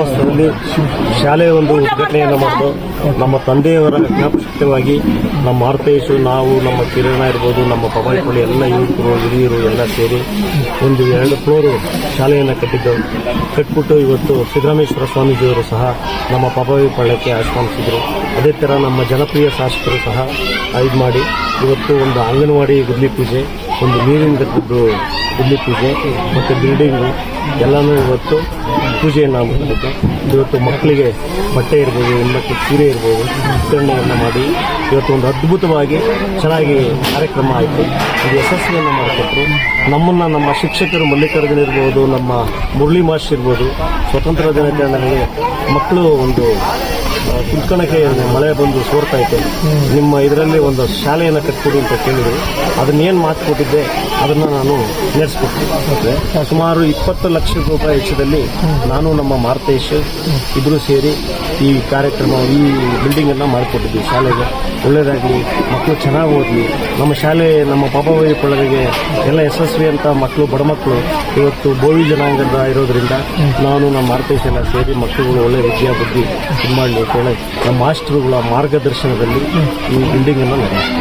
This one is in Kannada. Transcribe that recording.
ಧರ್ಮಸ್ಥಳದಲ್ಲಿ ಶಾಲೆಯ ಒಂದು ಉದ್ಘಾಟನೆಯನ್ನು ಮಾಡಿದ್ದು, ನಮ್ಮ ತಂದೆಯವರ ಜ್ಞಾಪಕವಾಗಿ ನಮ್ಮ ಅರ್ಥೈಸು ನಾವು, ನಮ್ಮ ಕಿರಣ ಇರ್ಬೋದು, ನಮ್ಮ ಪವಾಯಿಪಳ್ಳಿ ಎಲ್ಲ ಯುವಕರು, ಹಿರಿಯರು ಎಲ್ಲ ಸೇರಿ ಒಂದು ಎರಡು ಫ್ಲೋರು ಶಾಲೆಯನ್ನು ಕಟ್ಟಿದ್ದೆವು ಕಟ್ಬಿಟ್ಟು ಇವತ್ತು ಸಿದ್ದರಾಮೇಶ್ವರ ಸ್ವಾಮೀಜಿಯವರು ಸಹ ನಮ್ಮ ಪಬಾಯಿ ಪಳ್ಳಕ್ಕೆ ಆಶ್ವಾನಿಸಿದರು ಅದೇ ಥರ ನಮ್ಮ ಜನಪ್ರಿಯ ಶಾಸಕರು ಸಹ ಇದು ಮಾಡಿ ಇವತ್ತು ಒಂದು ಅಂಗನವಾಡಿ ಗುದ್ಲಿ ಪೂಜೆ. ಒಂದು ನೀರಿನ ಘಟ್ಟದ್ದು ಇಲ್ಲಿ ಪೂಜೆ ಮತ್ತು ಬಿಲ್ಡಿಂಗು ಎಲ್ಲನೂ ಇವತ್ತು ಪೂಜೆಯನ್ನು ಮಾಡಿದ್ದು ಇವತ್ತು ಮಕ್ಕಳಿಗೆ ಬಟ್ಟೆ ಇರ್ಬೋದು ಹೆಣ್ಮಕ್ಳು ಸೀರೆ ಇರ್ಬೋದು, ವಿತರಣೆಯನ್ನು ಮಾಡಿ ಇವತ್ತು ಒಂದು ಅದ್ಭುತವಾಗಿ ಚೆನ್ನಾಗಿ ಕಾರ್ಯಕ್ರಮ ಆಯಿತು. ಇದು ಯಶಸ್ವಿಯನ್ನು ಮಾಡಿಕೊಟ್ರು. ನಮ್ಮನ್ನು ನಮ್ಮ ಶಿಕ್ಷಕರು ಮಲ್ಲಿಕಾರ್ಜುನ ಇರ್ಬೋದು, ನಮ್ಮ ಮುರಳಿ ಮಾಸ್ ಇರ್ಬೋದು, ಸ್ವತಂತ್ರ ದಿನಾಚರಣೆಗೆ ಮಕ್ಕಳು ಒಂದು ಕುತ್ಕೊಳ್ಳೋಕೆ ಮಳೆ ಬಂದು ಸೋರ್ತಾ ಇದೆ. ನಿಮ್ಮ ಇದರಲ್ಲಿ ಒಂದು ಶಾಲೆಯನ್ನು ಕಟ್ಕೊಡಿ ಅಂತ ಕೇಳಿದ್ರು. ಅದನ್ನೇನು ಮಾತು ಕೊಟ್ಟಿದ್ದೆ ಅದನ್ನು ನಾನು ನಡೆಸ್ಕೊಡ್ತೀನಿ. ಸುಮಾರು ಇಪ್ಪತ್ತು ಲಕ್ಷ ರೂಪಾಯಿ ವೆಚ್ಚದಲ್ಲಿ ನಾನು ನಮ್ಮ ಮಾರ್ತೇಶ್ ಇಬ್ಬರು ಸೇರಿ ಈ ಕಾರ್ಯಕ್ರಮ, ಈ ಬಿಲ್ಡಿಂಗನ್ನು ಮಾಡಿಕೊಟ್ಟಿದ್ವಿ ಶಾಲೆಗೆ. ಒಳ್ಳೆಯದಾಗಲಿ ಮಕ್ಕಳು ಚೆನ್ನಾಗಿ ಓದಲಿ. ನಮ್ಮ ಶಾಲೆ, ನಮ್ಮ ಪಾಪವೈ ಕೊಳ್ಳರಿಗೆ ಎಲ್ಲ ಯಶಸ್ವಿ ಅಂತ ಮಕ್ಕಳು ಬಡ ಮಕ್ಕಳು ಇವತ್ತು ಬೋವಿ ಜನಾಂಗದ ಇರೋದ್ರಿಂದ ನಾನು ನಮ್ಮ ಮಾರ್ತೇಶ್ ಎಲ್ಲ ಸೇರಿ ಮಕ್ಕಳುಗಳು ಒಳ್ಳೆಯ ವಿದ್ಯಾ, ಬುದ್ಧಿ ಇದು ಮಾಡಲಿ ಅಂತ ಹೇಳಿ ನಮ್ಮ ಮಾಸ್ಟರ್ಗಳ ಮಾರ್ಗದರ್ಶನದಲ್ಲಿ ಈ ಬಿಲ್ಡಿಂಗನ್ನು ನಡೆಸ್ತೀವಿ.